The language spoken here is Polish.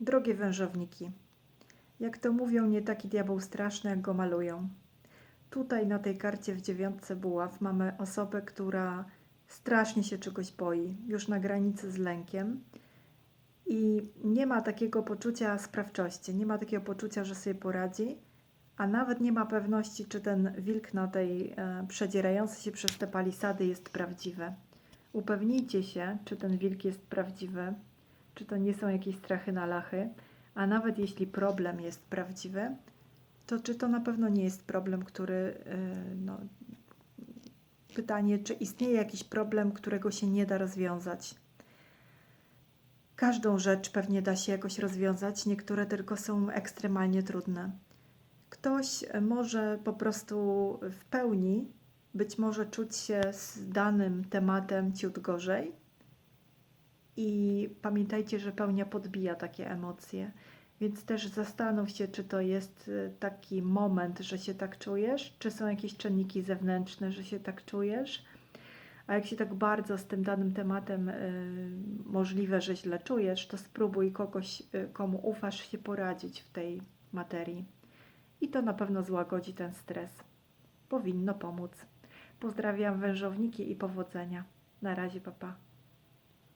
Drogie wężowniki, jak to mówią, nie taki diabeł straszny, jak go malują. Tutaj na tej karcie w dziewiątce buław mamy osobę, która strasznie się czegoś boi, już na granicy z lękiem i nie ma takiego poczucia sprawczości, nie ma takiego poczucia, że sobie poradzi, a nawet nie ma pewności, czy ten wilk na tej e, przedzierający się przez te palisady jest prawdziwy. Upewnijcie się, czy ten wilk jest prawdziwy, czy to nie są jakieś strachy na lachy, a nawet jeśli problem jest prawdziwy, to czy to na pewno nie jest problem, który, yy, no, pytanie, czy istnieje jakiś problem, którego się nie da rozwiązać. Każdą rzecz pewnie da się jakoś rozwiązać, niektóre tylko są ekstremalnie trudne. Ktoś może po prostu w pełni być może czuć się z danym tematem ciut gorzej, i pamiętajcie, że pełnia podbija takie emocje. Więc też zastanów się, czy to jest y, taki moment, że się tak czujesz, czy są jakieś czynniki zewnętrzne, że się tak czujesz. A jak się tak bardzo z tym danym tematem y, możliwe, że źle czujesz, to spróbuj kogoś, y, komu ufasz, się poradzić w tej materii. I to na pewno złagodzi ten stres. Powinno pomóc. Pozdrawiam wężowniki i powodzenia. Na razie, papa.